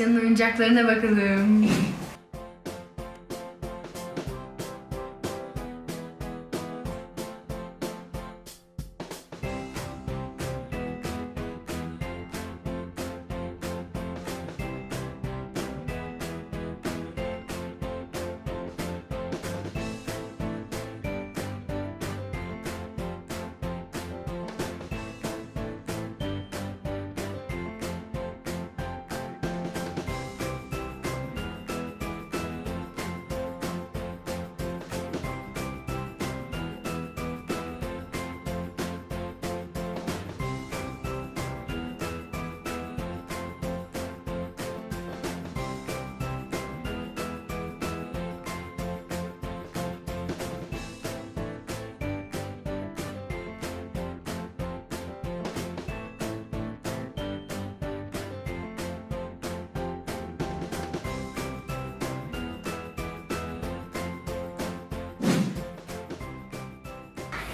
Asya'nın oyuncaklarına bakalım.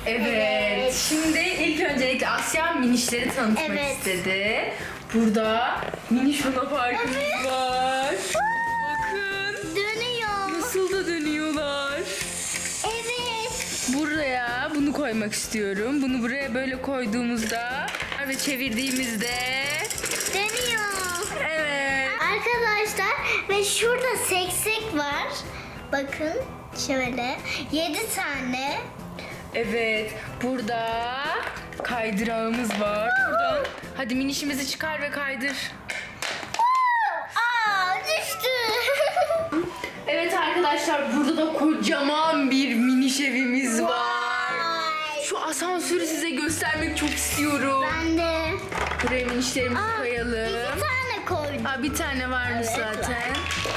Evet. Evet. Şimdi ilk öncelikle Asya minişleri tanıtmak Evet. istedi. Burada miniş Luna Parkımız var. Bakın. Dönüyor. Nasıl da dönüyorlar. Evet. Buraya bunu koymak istiyorum. Bunu buraya böyle koyduğumuzda ve çevirdiğimizde Dönüyor. evet. Arkadaşlar ve şurada seksek var. Bakın şöyle. 7 tane. Evet. Burada kaydırağımız var. Buradan hadi minişimizi çıkar ve kaydır. Aa düştü. Evet arkadaşlar burada da kocaman bir miniş evimiz var. Vay. Şu asansörü size göstermek çok istiyorum. Ben de. Buraya minişlerimizi Aa, koyalım. iki tane koydum. Aa, bir tane varmış Evet, zaten.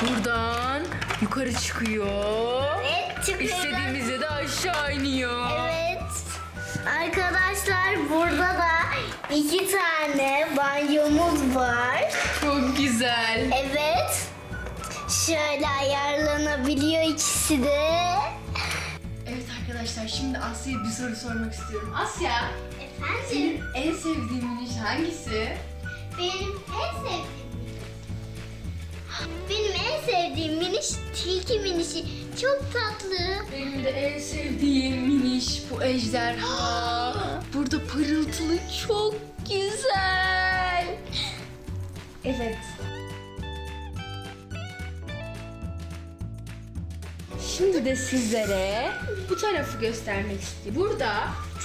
Buradan yukarı çıkıyor. Evet çıkıyor. İstediğimizde de aşağı iniyor. Evet. Arkadaşlar burada da iki tane banyomuz var. Çok güzel. Evet. Şöyle ayarlanabiliyor ikisi de. Evet arkadaşlar şimdi Asya'ya bir soru sormak istiyorum. Asya, Efendim? en sevdiğin miniş hangisi? Benim en sevdiğim benim en sevdiğim tilki minişi. Çok tatlı. Benim de en sevdiğim miniş bu ejderha. Burada pırıltılı çok güzel. Evet. Şimdi de sizlere bu tarafı göstermek istiyorum. Burada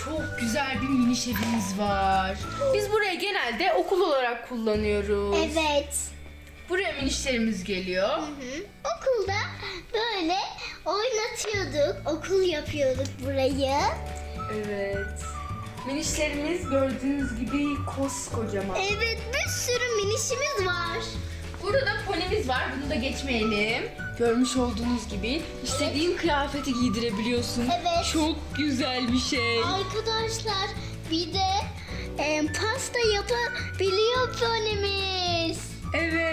çok güzel bir miniş evimiz var. Biz burayı genelde okul olarak kullanıyoruz. Evet. Buraya minişlerimiz geliyor. Hı. Okulda böyle oynatıyorduk. Okul yapıyorduk burayı. Evet. Minişlerimiz gördüğünüz gibi koskocaman. Evet bir sürü minişimiz var. Burada da ponimiz var. Bunu da geçmeyelim. Görmüş olduğunuz gibi istediğin kıyafeti giydirebiliyorsun. Evet. Çok güzel bir şey. Arkadaşlar bir de e, pasta yapabiliyor ponimiz. Evet.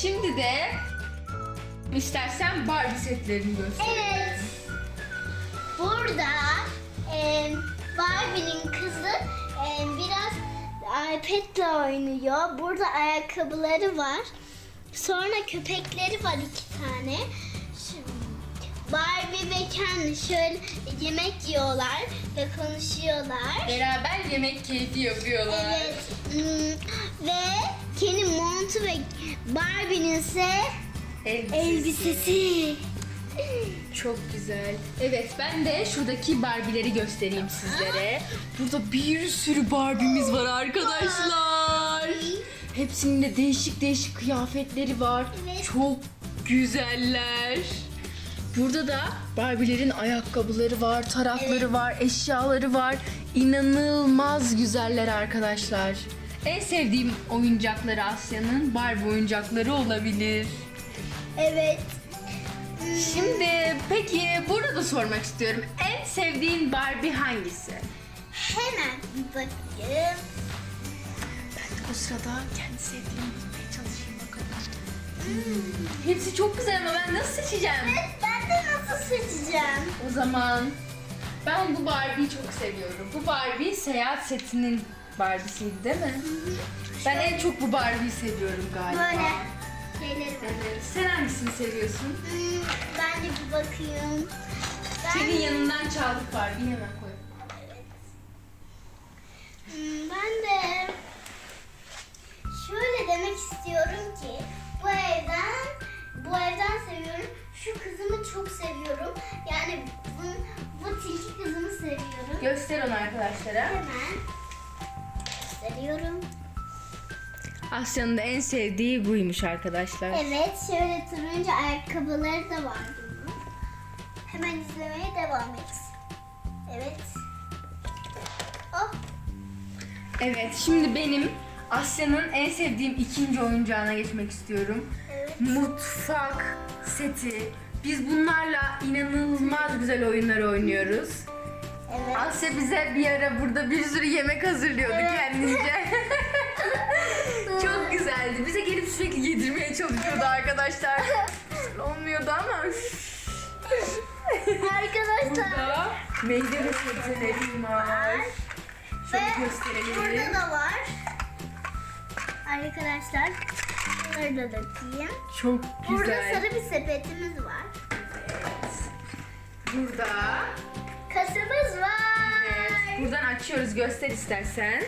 Şimdi de istersen Barbie setlerini göster. Evet. Burada e, Barbie'nin kızı e, biraz iPad'le oynuyor. Burada ayakkabıları var. Sonra köpekleri var iki tane. Barbie ve Ken şöyle yemek yiyorlar ve konuşuyorlar. Beraber yemek keyfi yapıyorlar. Evet. hmm, Ve Ken'in montu ve Barbie'nin ise Elbisesi. elbisesi. Çok güzel. Evet ben de şuradaki Barbie'leri göstereyim sizlere. Burada bir sürü Barbie'miz var arkadaşlar. Hepsinin de değişik değişik kıyafetleri var. Evet. Çok güzeller. Burada da Barbie'lerin ayakkabıları var, tarakları var, eşyaları var. İnanılmaz güzeller arkadaşlar. En sevdiğim oyuncakları Asya'nın Barbie oyuncakları olabilir. Evet. Şimdi peki burada da sormak istiyorum. En sevdiğin Barbie hangisi? Hemen bakayım. O sırada kendi sevdiğimi bulmaya çalışayım bakalım. Hmm, Hepsi çok güzel ama ben nasıl seçeceğim? Evet, ben de nasıl seçeceğim? O zaman ben bu Barbie'yi çok seviyorum. Bu Barbie seyahat setinin Barbie'siydi değil mi? Ben en çok bu Barbie'yi seviyorum galiba. Böyle şeyleri var. Evet. Sen hangisini seviyorsun? Hmm, ben de bir bakayım. Ben, Senin yanından çaldık Barbie'yi hemen koy. Hmm, ben de şöyle demek istiyorum ki bu evden bu evden seviyorum. Şu kızımı çok seviyorum. Yani bu, bu tilki kızımı seviyorum. Göster onu arkadaşlara. Hemen gösteriyorum. Asya'nın da en sevdiği buymuş arkadaşlar. Evet, şöyle turuncu ayakkabıları da var bunun. Hemen izlemeye devam et. Evet. Oh, Evet, şimdi benim Asya'nın en sevdiğim ikinci oyuncağına geçmek istiyorum. evet. Mutfak seti. Biz bunlarla inanılmaz güzel oyunlar oynuyoruz. Evet. Asya bize bir ara burada bir sürü yemek hazırlıyordu Evet. kendince. Çok güzeldi. Bize gelip sürekli yedirmeye çalışıyordu arkadaşlar. Olmuyordu ama. Arkadaşlar. Burada meyve ve sebzelerim var. Şöyle Ve gösterelim. burada da var. Arkadaşlar. Bunları da dökeyim. Çok Burada güzel. sarı bir sepetimiz var. Burada. Açıyoruz. Göster istersen.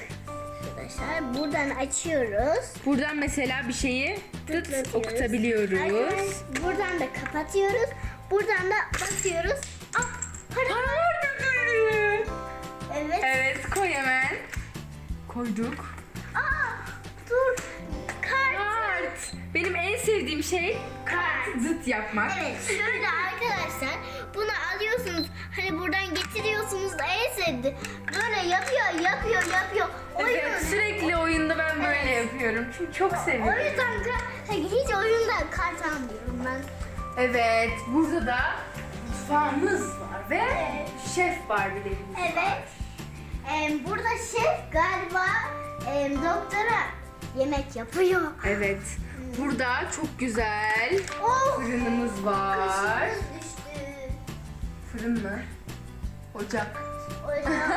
Arkadaşlar buradan açıyoruz. Buradan mesela bir şeyi tıt okutabiliyoruz. Arkadaşlar, buradan da kapatıyoruz. Buradan da basıyoruz. Ah, para. Para. Evet. Evet koy hemen. Koyduk. Aa, dur. Kart. Kart. Benim en sevdiğim şey kart zıt yapmak. Evet şöyle arkadaşlar alıyorsunuz hani buradan getiriyorsunuz da sevdi. Böyle yapıyor yapıyor yapıyor. Oyun. Evet sürekli oyunda ben böyle yapıyorum. Çünkü çok O seviyorum. yüzden ka- hiç oyunda kart almıyorum ben. Evet burada da mutfağımız var ve şef Barbie'lerimiz var. Evet. Em, burada şef galiba em, doktora yemek yapıyor. Evet. Burada çok güzel Oh! fırınımız var. Düştü. Fırın mı? Ocak. Hocam.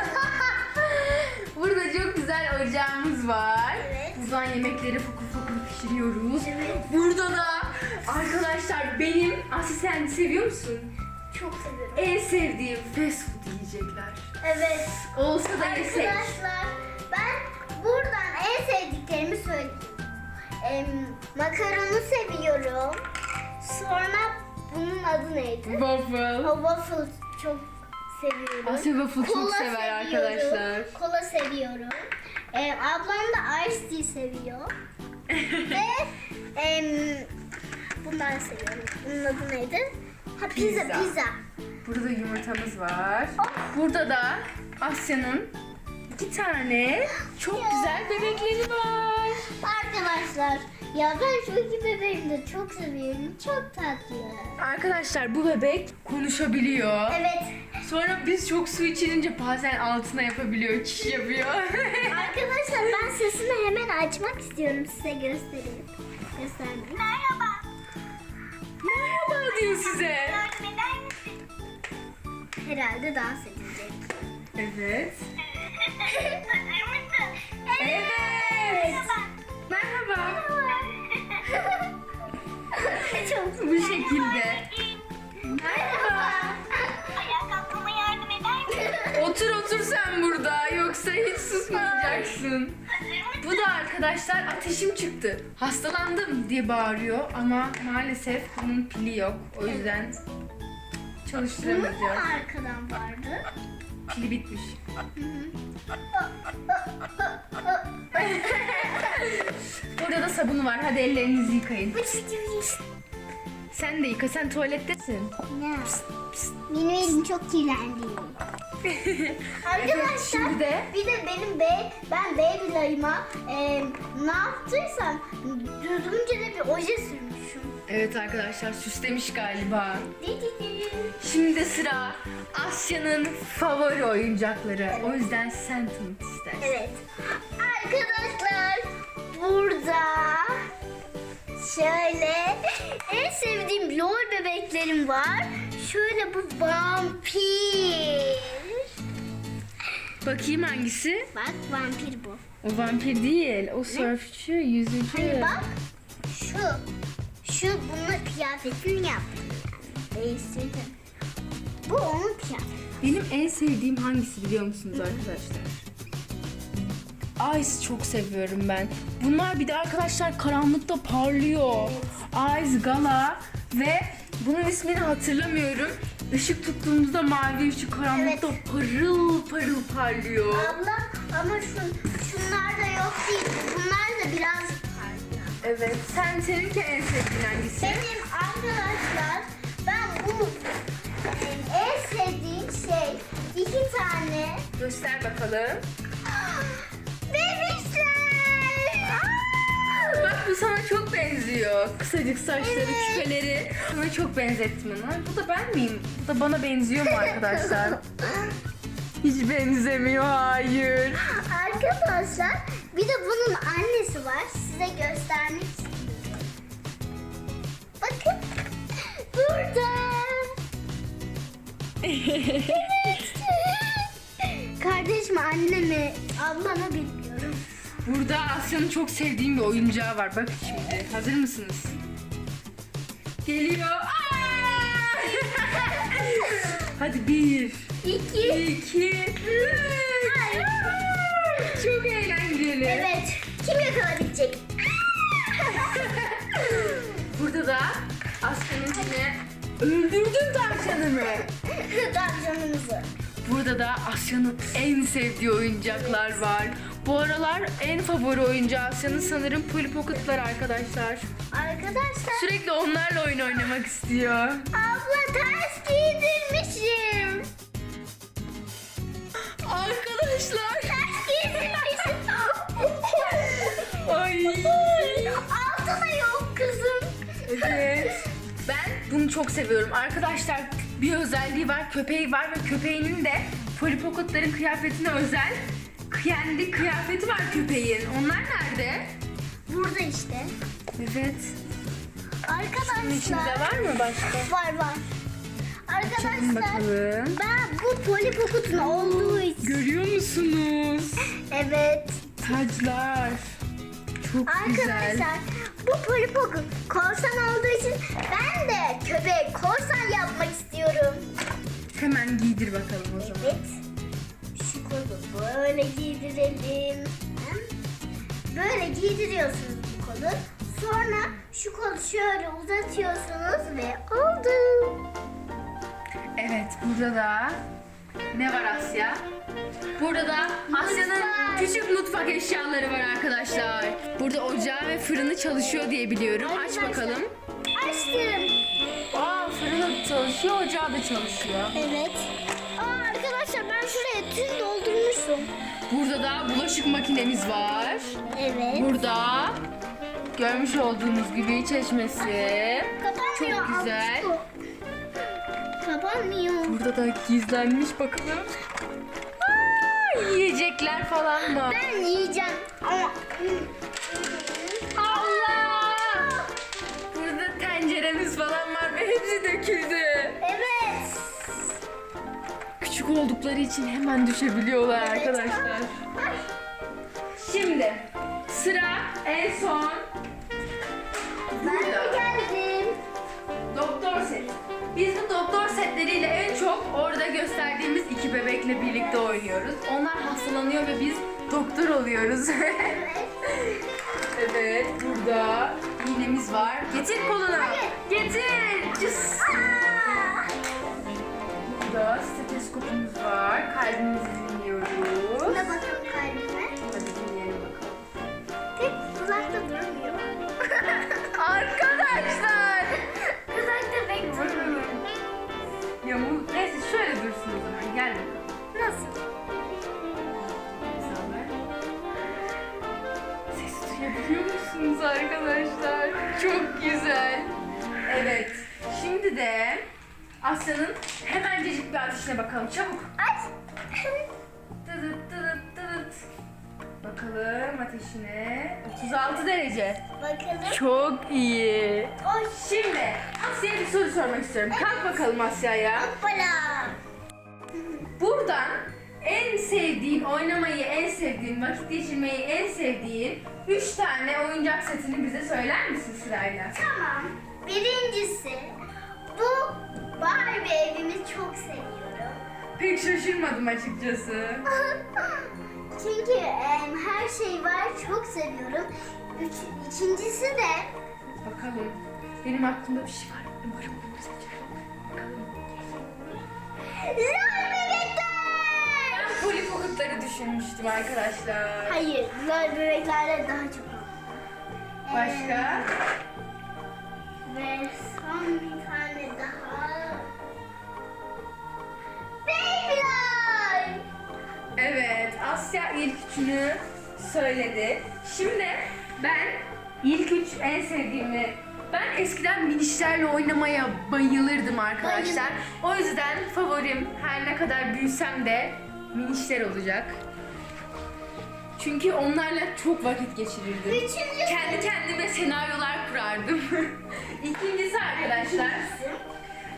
Burada çok güzel ocağımız var. Evet. Buradan yemekleri fokur fokur pişiriyoruz. Evet. Burada da arkadaşlar benim Aslı sen seviyor musun? Çok seviyorum. En sevdiğim fast food yiyecekler. Evet. Olsa da yesek. Arkadaşlar ben buradan en sevdiklerimi söyleyeyim. Em, makaronu seviyorum. Sonra bunun adı neydi? Waffle. O waffle çok seviyorum. Asya waffle çok Kola sever seviyorum. arkadaşlar. Kola seviyorum. Em, ablam da ice tea seviyor. Ve em, bunları seviyorum. Bunun adı neydi? Ha pizza Pizza. pizza. Burada yumurtamız var. Burada da Asya'nın iki tane çok güzel bebekleri var. Arkadaşlar ya ben şu iki bebeğimi de çok seviyorum. Çok tatlı. Arkadaşlar bu bebek konuşabiliyor. Evet. Sonra biz çok su içirince bazen altına yapabiliyor, çiş yapıyor. Arkadaşlar ben sesini hemen açmak istiyorum size göstereyim. Göstereyim. Merhaba. Merhaba diyor size. Herhalde dans edecek. Evet. Mısın? Evet. Merhaba. Çok Bu şekilde. Merhaba. Ayağa kalkmama yardım eder misin? Otur otur sen burada yoksa hiç susmayacaksın. Bu da arkadaşlar ateşim çıktı. Hastalandım diye bağırıyor ama maalesef bunun pili yok. O yüzden Bunun çalıştıramayacağız. da arkadan vardı. Pili bitmiş. Burada da sabunu var. Hadi ellerinizi yıkayın. Sen de yıka. Sen tuvalettesin. Ne? Benim elim çok kirlendi. Arkadaşlar şimdi de- bir de benim bey ben Babyla'yıma e, ne yaptıysam düzgünce de bir oje sürmüşüm. Evet arkadaşlar süslemiş galiba. Di di di. Şimdi sıra Asya'nın favori oyuncakları. O yüzden sen tanıt istersen. Evet. Arkadaşlar burada şöyle en sevdiğim lol bebeklerim var. Şöyle bu vampir. Bakayım hangisi? Bak vampir bu. O vampir değil. O sörfçü, yüzücü. Hani bak şu. Şu bunun kıyafetini yaptım. yani. Değiştirdim. Bu onun kıyafeti. Benim en sevdiğim hangisi biliyor musunuz arkadaşlar? Ice çok seviyorum ben. Bunlar bir de arkadaşlar karanlıkta parlıyor. Ice Gala ve bunun ismini hatırlamıyorum. Işık tuttuğumuzda mavi ışık karanlıkta parıl parıl parlıyor. Abla ama şu, şunlar da yok değil. Bunlar da biraz. Evet. Sen seninki en sevdiğin hangisi? Benim arkadaşlar ben bu e, en sevdiğim şey iki tane Göster bakalım. bebişler. Bak bu sana çok benziyor. Kısacık saçları, küpeleri. Sana çok benzettim onu. Bu da ben miyim? Bu da bana benziyor mu arkadaşlar? Hiç benzemiyor, hayır. Arkadaşlar bir de bunun annesi var. Size göstermek istiyorum. Bakın. Burada. Evet. Kardeş mi anne mi abla mı bilmiyorum. Burada Asya'nın çok sevdiğim bir oyuncağı var. Bak şimdi. Hazır mısınız? Geliyor. Hadi bir, İki. iki, üç. Kim yakalayabilecek? Burada da Asya'nın yine öldürdün tavşanımı. Tavşanımızı. Burada da Asya'nın en sevdiği oyuncaklar var. Bu aralar en favori oyuncağı Asya'nın sanırım Polly Pocket'lar arkadaşlar. Arkadaşlar. Sürekli onlarla oyun oynamak istiyor. Abla çok seviyorum. Arkadaşlar bir özelliği var. Köpeği var ve köpeğinin de Polly Pocket'ların kıyafetine özel kendi kıyafeti var köpeğin. Onlar nerede? Burada işte. Evet. Bunun içinde Arkadaşlar. var mı başka? Var var. Arkadaşlar bakalım. ben bu Polly olduğu için. Görüyor musunuz? Evet. Taclar. Çok güzel. Arkadaşlar bu Polly Pocket korsan olduğu için ben de köpek korsan yapmak istiyorum. Hemen giydir bakalım o zaman. Evet. Şu kolu böyle giydirelim. Böyle giydiriyorsunuz bu kolu. Sonra şu kolu şöyle uzatıyorsunuz ve oldu. Evet burada da ne var Asya? Burada da Asya'nın küçük mutfak eşyaları var arkadaşlar. Fırını çalışıyor diye biliyorum. Aç bakalım. Açtım. Aa fırını çalışıyor, ocağı da çalışıyor. Evet. Aa, arkadaşlar ben şuraya tüm doldurmuşum. Burada da bulaşık makinemiz var. Evet. Burada görmüş olduğunuz gibi çeşmesi. Kapanmıyor. Çok güzel. Kapanmıyor. Burada da gizlenmiş bakalım. Aa, yiyecekler falan var. Ben yiyeceğim ama döküldü. evet. Küçük oldukları için hemen düşebiliyorlar arkadaşlar. Şimdi sıra en son Ben burada. geldim. Doktor set. Biz bu doktor setleriyle en çok orada gösterdiğimiz iki bebekle birlikte oynuyoruz. Onlar hastalanıyor ve biz doktor oluyoruz. Evet. evet, burada iğnemiz var. Getir kolunu. Getir. Hemencecik bir ateşine bakalım. Çabuk. Aç. Tıdıt tıdıt tıdıt. Bakalım ateşine. 36 derece. bakalım. Çok iyi. Oy. Şimdi Asya'ya bir soru sormak istiyorum. Kalk bakalım Asya'ya. Hoppala. Buradan en sevdiğin, oynamayı en sevdiğin, vakit geçirmeyi en sevdiğin 3 tane oyuncak setini bize söyler misin sırayla? Tamam. Birincisi bu Barbie evimi çok seviyorum. Pek şaşırmadım açıkçası. Çünkü em, her şey var çok seviyorum. Üç, ikincisi de Bakalım. Benim aklımda bir şey var. Umarım bunu seçerim. Bakalım. lol bebekler. Ben Polly Pocket'ları düşünmüştüm arkadaşlar. Hayır, lol bebeklerde daha çok. Başka? Ve son bir tane daha. Evet, Asya ilk üçünü söyledi. Şimdi ben ilk üç en sevdiğimi ben eskiden minişlerle oynamaya bayılırdım arkadaşlar. O yüzden favorim her ne kadar büyüsem de minişler olacak. Çünkü onlarla çok vakit geçirirdim. Üçüncü Kendi kendime senaryolar kurardım. İkincisi arkadaşlar.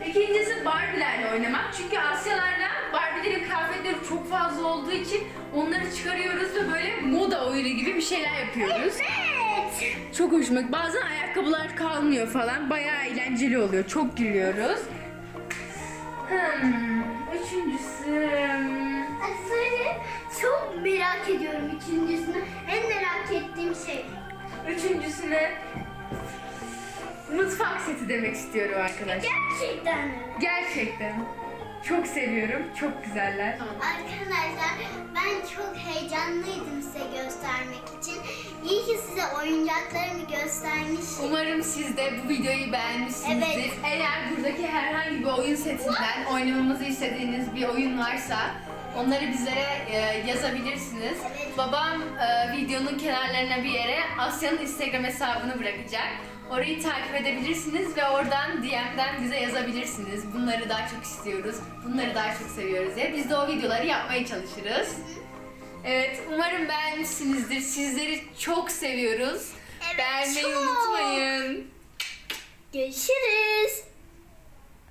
İkincisi Barbie'lerle oynamak. Çünkü Asyalarda Barbie'lerin kıyafetleri çok fazla olduğu için onları çıkarıyoruz ve böyle moda oyunu gibi bir şeyler yapıyoruz. Evet. Çok hoşuma. Bazen ayakkabılar kalmıyor falan. Bayağı eğlenceli oluyor. Çok gülüyoruz. Hmm, üçüncüsü... Ay, Söyle. Çok merak ediyorum üçüncüsünü. En merak ettiğim şey. Üçüncüsüne mutfak seti demek istiyorum arkadaşlar. Gerçekten mi? Gerçekten. Çok seviyorum. Çok güzeller. Arkadaşlar ben çok heyecanlıydım size göstermek için. İyi ki size oyuncaklarımı göstermişim. Umarım siz de bu videoyu beğenmişsinizdir. Evet. Eğer buradaki herhangi bir oyun setinden oynamamızı istediğiniz bir oyun varsa onları bizlere e, yazabilirsiniz. Evet. Babam e, videonun kenarlarına bir yere Asya'nın Instagram hesabını bırakacak. Orayı takip edebilirsiniz ve oradan DM'den bize yazabilirsiniz. Bunları daha çok istiyoruz, bunları daha çok seviyoruz diye. Biz de o videoları yapmaya çalışırız. Evet, umarım beğenmişsinizdir. Sizleri çok seviyoruz. Evet, Beğenmeyi çok. unutmayın. Görüşürüz.